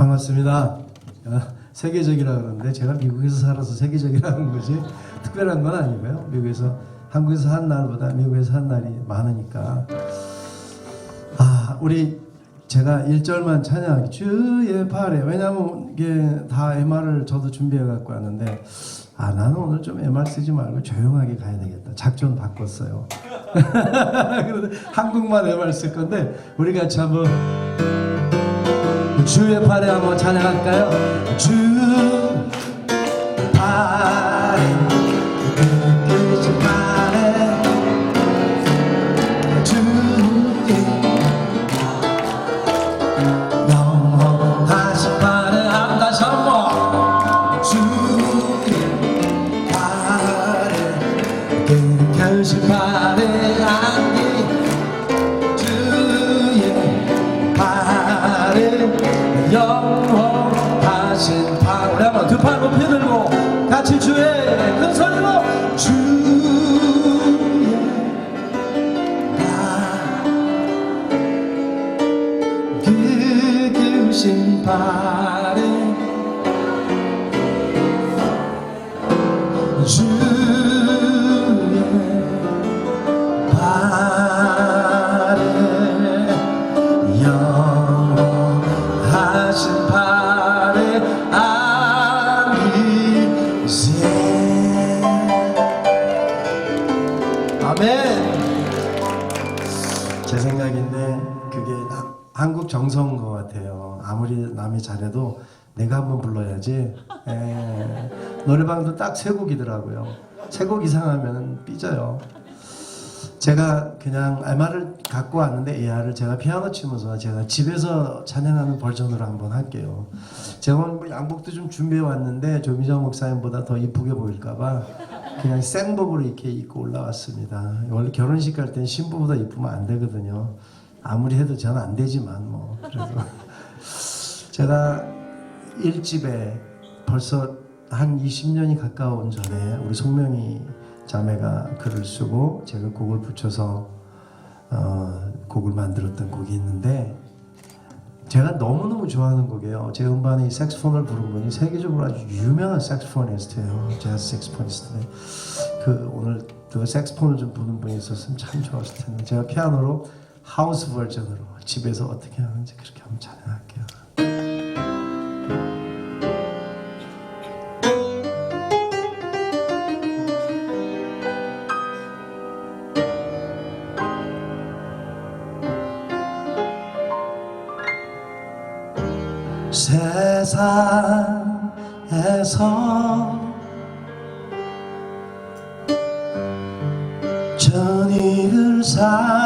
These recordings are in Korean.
반갑습니다. 어, 세계적이라 그러는데 제가 미국에서 살아서 세계적이라는 거지 특별한 건 아니고요. 미국에서 한국에서 한 날보다 미국에서 한 날이 많으니까 아 우리 제가 1절만 찬양하기 주의 발에 왜냐하면 이게 다 MR을 저도 준비해 갖고 왔는데 아 나는 오늘 좀 MR 쓰지 말고 조용하게 가야 되겠다 작전 바꿨어요 그런데 한국만 MR 쓸 건데 우리 같이 한번 주의 팔에 한번 찬양할까요? 주 딱세곡 이상하면 삐져요 제가 그냥 알마를 갖고 왔는데 AR을 제가 피아노 치면서 제가 집에서 찬양하는 버전으로 한번 할게요. 제가 오늘 뭐 양복도 좀 준비해 왔는데 조미정 목사님보다 더 이쁘게 보일까봐 그냥 생복으로 이렇게 입고 올라왔습니다. 원래 결혼식 갈 땐 신부보다 이쁘면 안 되거든요. 아무리 해도 저는 안 되지만 뭐 그래도 제가 일집에 벌써 한 20년이 가까운 전에 우리 송명희 자매가 글을 쓰고 제가 곡을 붙여서 어, 곡을 만들었던 곡이 있는데 제가 너무너무 좋아하는 곡이에요. 제 음반에 이 색스폰을 부른 분이 세계적으로 아주 유명한 색스포니스트예요. 재즈 색스포니스트인데 그 오늘 그 색스폰을 좀 부는 분이 있었으면 참 좋았을 텐데 제가 피아노로 하우스 버전으로 집에서 어떻게 하는지 그렇게 한번 찬양할게요. 세상에서 전의를 삼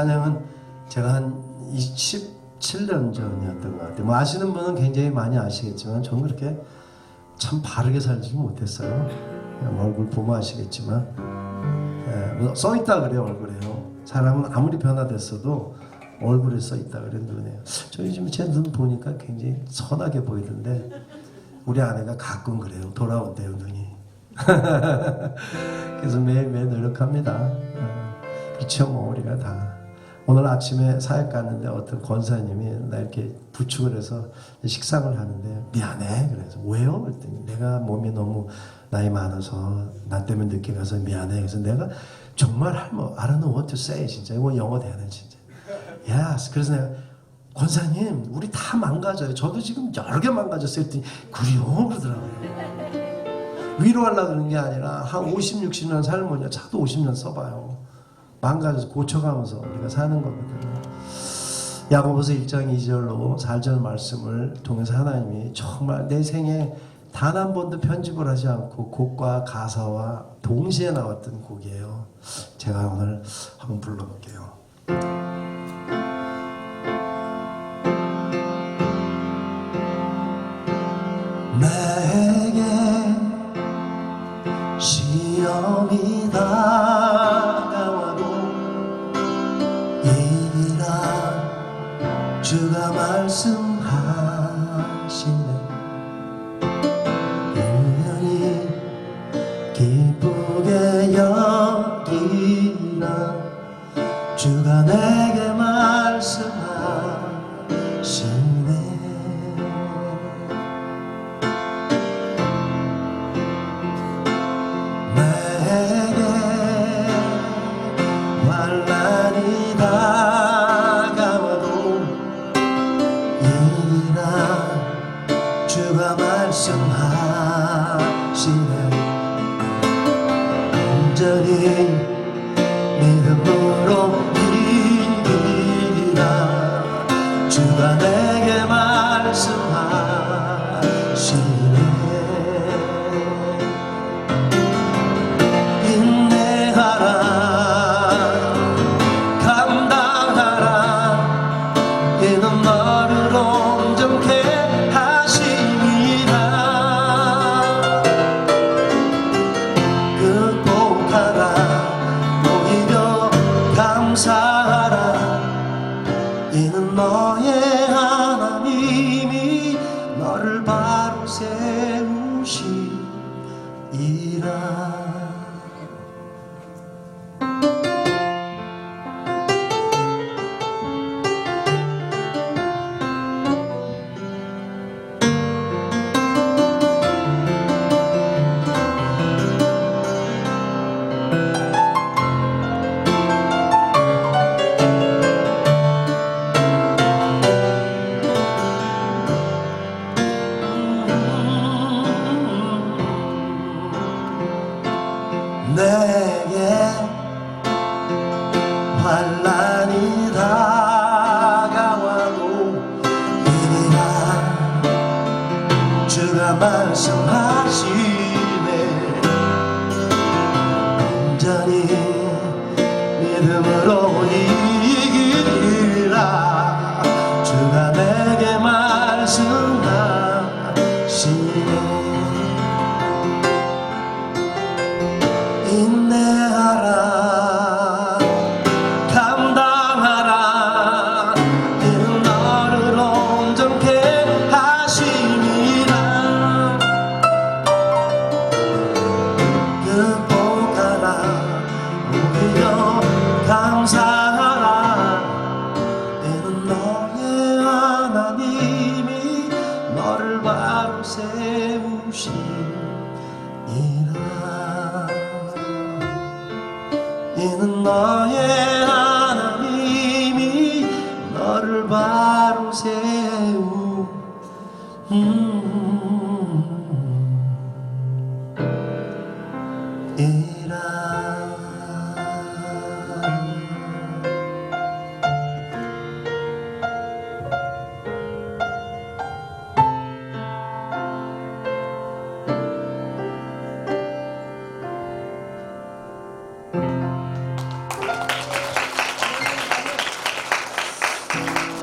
찬양은 제가 한 27년 전이었던 것 같아요. 뭐 아시는 분은 굉장히 많이 아시겠지만 저는 그렇게 참 바르게 살지 못했어요. 얼굴 보면 아시겠지만 예, 뭐써 있다 그래요 얼굴에요. 사람은 아무리 변화됐어도 얼굴에 써 있다 그래 눈에. 저 요즘 제 눈 보니까 굉장히 선하게 보이던데 우리 아내가 가끔 그래요. 돌아온대요 눈이. 그래서 매일매일 노력합니다. 어, 그렇죠, 뭐 우리가 다. 오늘 아침에 사역 갔는데 어떤 권사님이 나 이렇게 부축을 해서 식상을 하는데 미안해. 그래서 왜요? 그랬더니 내가 몸이 너무 나이 많아서 나 때문에 늦게 가서 미안해. 그래서 내가 정말 할뭐 I don't know what to say 진짜 이거 영어 대화는 진짜. Yes. 그래서 내가 권사님 우리 다 망가져요. 저도 지금 여러 개 망가졌어요. 했더니 그래요? 그러더라고요. 위로하려고 그러는 게 아니라 한 50, 60년 살면요. 차도 50년 써봐요. 망가져서 고쳐가면서 우리가 사는 거거든요. 야고보서 1장 2절로 4절 말씀을 통해서 하나님이 정말 내 생에 단 한 번도 편집을 하지 않고 곡과 가사와 동시에 나왔던 곡이에요. 제가 오늘 한번 불러볼게요. 말씀하 이는 너의 하나님이 너를 바로 세우시리라 말씀하시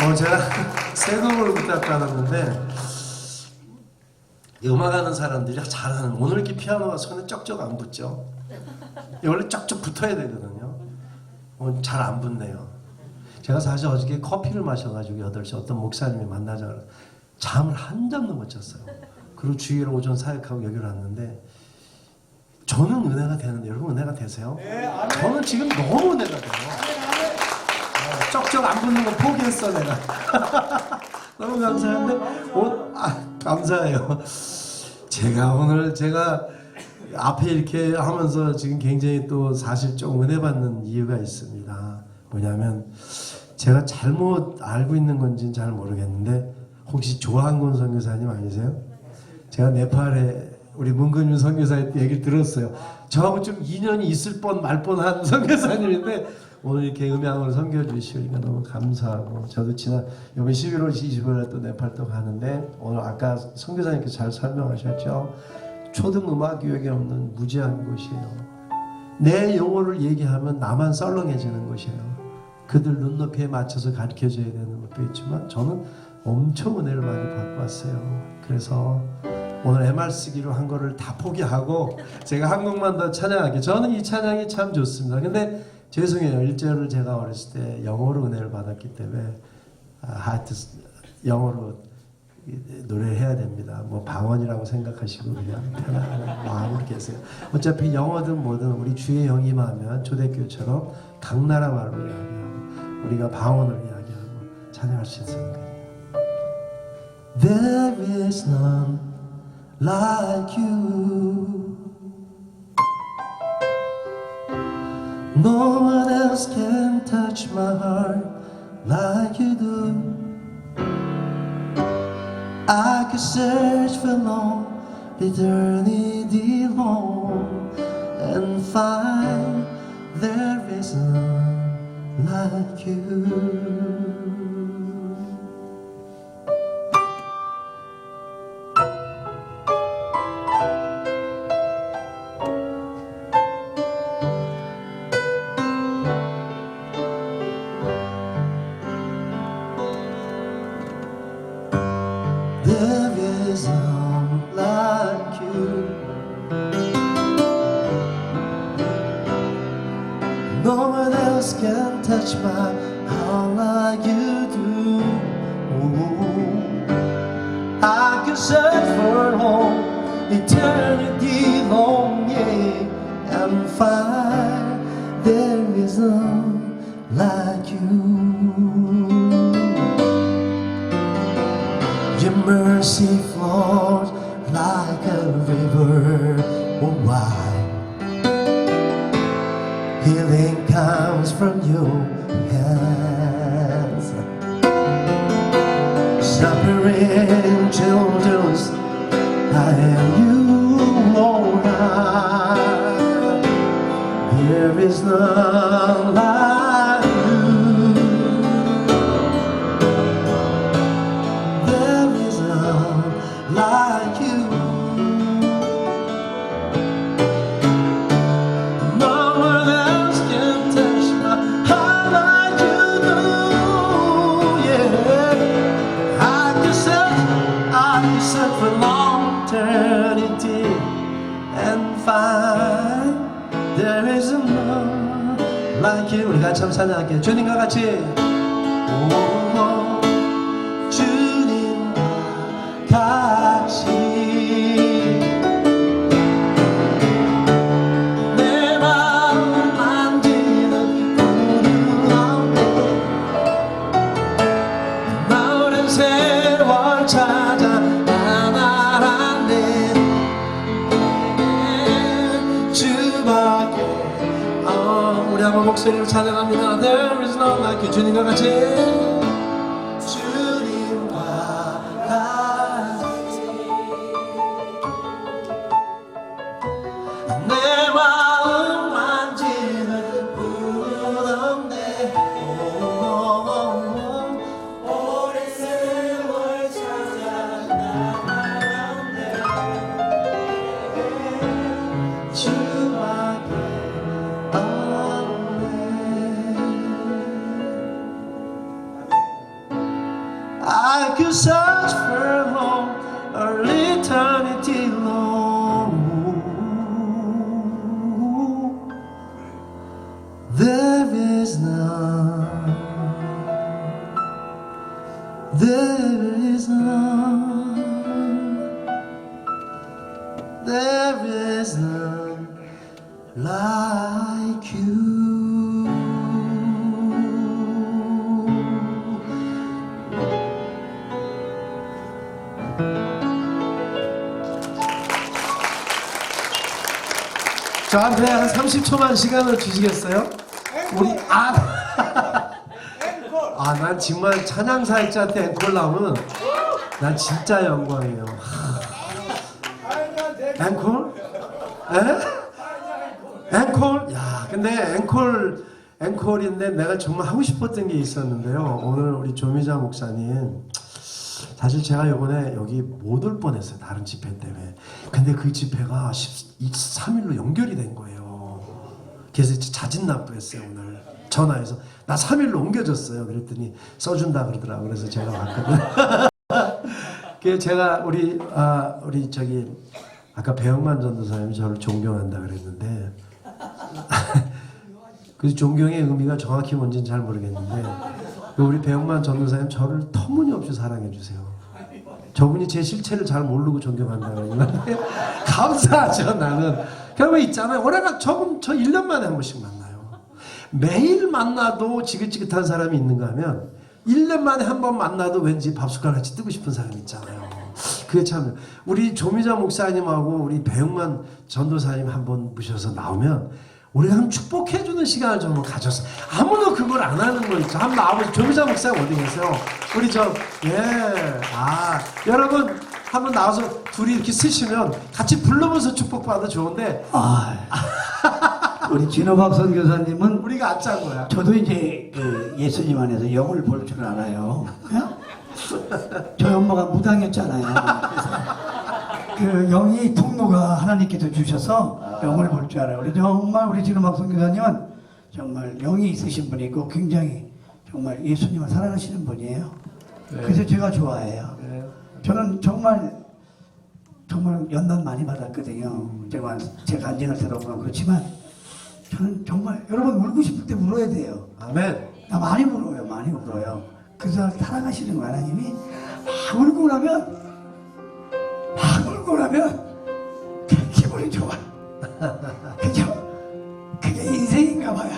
어, 제가 세금을 부탁받았는데 음악하는 사람들이 잘하는 오늘 이렇게 피아노가 손에 쩍쩍 안 붙죠? 원래 쩍쩍 붙어야 되거든요. 오늘 잘안 붙네요. 제가 사실 어저께 커피를 마셔가지고 8시 어떤 목사님이 만나자 잠을 한 잠도 못 잤어요. 그리고 주일에 오전 사역하고 여기로 왔는데 저는 은혜가 되는데 여러분 은혜가 되세요? 저는 지금 너무 은혜가 돼요. 어, 쩍쩍 안 붙는 거 포기했어 내가. 너무 감사한데 옷 아, 감사해요. 제가 오늘 제가 앞에 이렇게 하면서 지금 굉장히 또 사실 좀 은혜 받는 이유가 있습니다. 뭐냐면 제가 잘못 알고 있는 건지는 잘 모르겠는데 혹시 조한곤 선교사님 아니세요? 제가 네팔에 우리 문근윤 선교사의 얘기를 들었어요. 저하고 좀 인연이 있을 뻔 말 뻔한 선교사님인데 오늘 이렇게 음향으로 섬겨주시니까 너무 감사하고 저도 지난 이번 11월 25일에 또 네팔 또 가는데 오늘 아까 선교사님께서 잘 설명하셨죠. 초등 음악 교육이 없는 무지한 곳이에요. 내 용어를 얘기하면 나만 썰렁해지는 곳이에요. 그들 눈높이에 맞춰서 가르쳐줘야 되는 것도 있지만 저는 엄청 은혜를 많이 받고 왔어요. 그래서 오늘 MR 쓰기로 한 거를 다 포기하고 제가 한 곡만 더 찬양할게요. 저는 이 찬양이 참 좋습니다. 근데 죄송해요. 일절을 제가 어렸을 때 영어로 은혜를 받았기 때문에 아, 하여튼 영어로 노래를 해야 됩니다. 뭐 방언이라고 생각하시고 그냥 편안한 마음으로 계세요. 어차피 영어든 뭐든 우리 주의 영임하면 초대교회처럼 각 나라 말로 이야기하고 우리가 방언을 이야기하고 찬양할 수 거예요. There is none like you. No one else can touch my heart like you do. I could search for long, eternity long, and find there is none like you. Like you. Your mercy flows like a river oh, wide. Healing comes from your 같이 한번 찬양할게요 주님과 같이. 오, 목소리로 찬양합니다. There is no like you. 주님과 같이 There is none There is none There is none like you 저한테 한 30초만 시간을 주시겠어요? 아, 아, 난 정말 찬양 사역자한테 앵콜 나오면 난 진짜 영광이에요. 앵콜? 에? 앵콜? 야, 근데 앵콜 앵콜인데 내가 정말 하고 싶었던 게 있었는데요. 오늘 우리 조미자 목사님 사실 제가 이번에 여기 못 올 뻔했어요. 다른 집회 때문에. 근데 그 집회가 13일로 연결이 된 거예요. 그래서 자진 납부했어요 오늘 전화해서 나 3일로 옮겨졌어요. 그랬더니 써준다 그러더라고. 그래서 제가 왔거든. 그 제가 우리 아 우리 저기 아까 배영만 전도사님이 저를 존경한다 그랬는데 그 존경의 의미가 정확히 뭔지는 잘 모르겠는데 그 우리 배영만 전도사님 저를 터무니없이 사랑해 주세요. 저분이 제 실체를 잘 모르고 존경한다는 건데 감사하죠 나는 결국 있잖아요 올해가 저분 저 1년 만에 한 번씩 만나요 매일 만나도 지긋지긋한 사람이 있는가 하면 1년 만에 한 번 만나도 왠지 밥숟가락 같이 뜨고 싶은 사람 있잖아요 그게 참 우리 조미자 목사님하고 우리 배영만 전도사님 한 번 모셔서 나오면 우리가 한 축복해주는 시간을 좀 가졌어. 아무도 그걸 안 하는 거 있죠. 한번 나와보세요. 조미자 목사님 어디 계세요? 우리 저, 예. 아, 여러분, 한번 나와서 둘이 이렇게 쓰시면 같이 불러면서 축복받아도 좋은데, 아, 우리 진호 박 선 교사님은 우리가 안짠 거야. 저도 이제 그 예수님 안에서 영을 볼 줄 알아요. 예? 저희 엄마가 무당이었잖아요. 그 영이 통로가 하나님께서 주셔서 영을 볼 줄 알아요. 우리 정말 우리 진호 박 선 교사님은 정말 영이 있으신 분이고 굉장히 정말 예수님을 사랑하시는 분이에요. 네. 그래서 제가 좋아해요. 네. 저는 정말 정말 연단 많이 받았거든요. 제가 제가 안진을 들어보면 그렇지만 저는 정말 여러분 울고 싶을 때 울어야 돼요. 아멘. 나 많이 울어요, 많이 울어요. 그래서 사랑하시는 거 하나님이 막 울고 나면 막 울고 나면 그 기분이 좋아. 그죠? 그게 인생인가 봐요.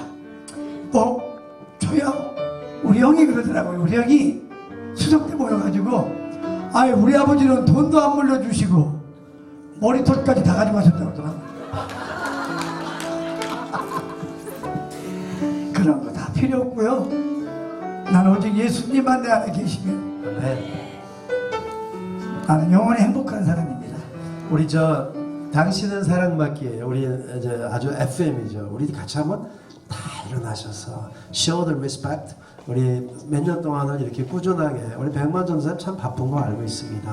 뭐 저요 우리 형이 그러더라고요. 우리 형이 수석 때 모여가지고 아예 우리 아버지는 돈도 안 물려주시고 머리털까지 다 가지고 가셨다고 하더라고요. 그런 거 다 필요 없고요. 나는 오직 예수님만 내 안에 계시면 아멘. 나는 영원히 행복한 사람입니다. 우리 저 당신은 사랑받기예요. 우리 저 아주 FM이죠. 우리 같이 한번 다 일어나셔서 show the respect. 우리 몇 년 동안을 이렇게 꾸준하게 우리 백만 전사님 참 바쁜 거 알고 있습니다.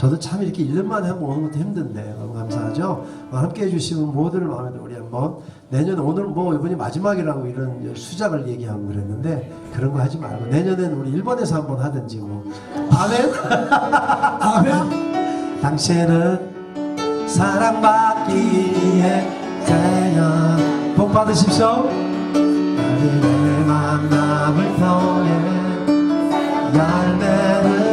저도 참 이렇게 1년만에 한번 오는 것도 힘든데 너무 감사하죠. 어, 함께 해주시는 모든 마음에도 우리 한번 내년 오늘 뭐 이번이 마지막이라고 이런 수작을 얘기하고 그랬는데 그런 거 하지 말고 내년엔 우리 일본에서 한번 하든지 뭐. 아멘 아멘 당신은 사랑받기 위해 태어 복 받으십시오. 나의 만남을 통해 열매를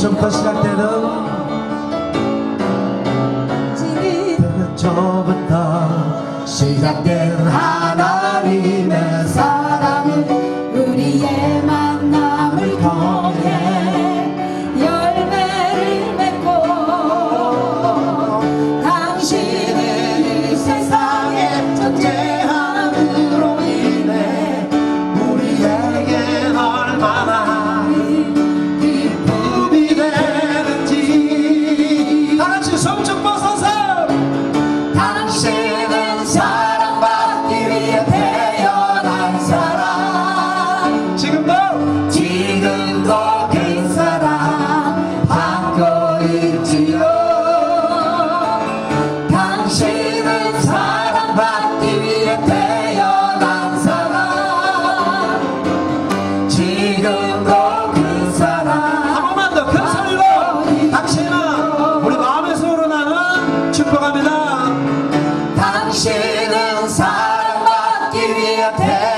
처음부터 시작되는 처음부터 시작된 하나님의 Yeah.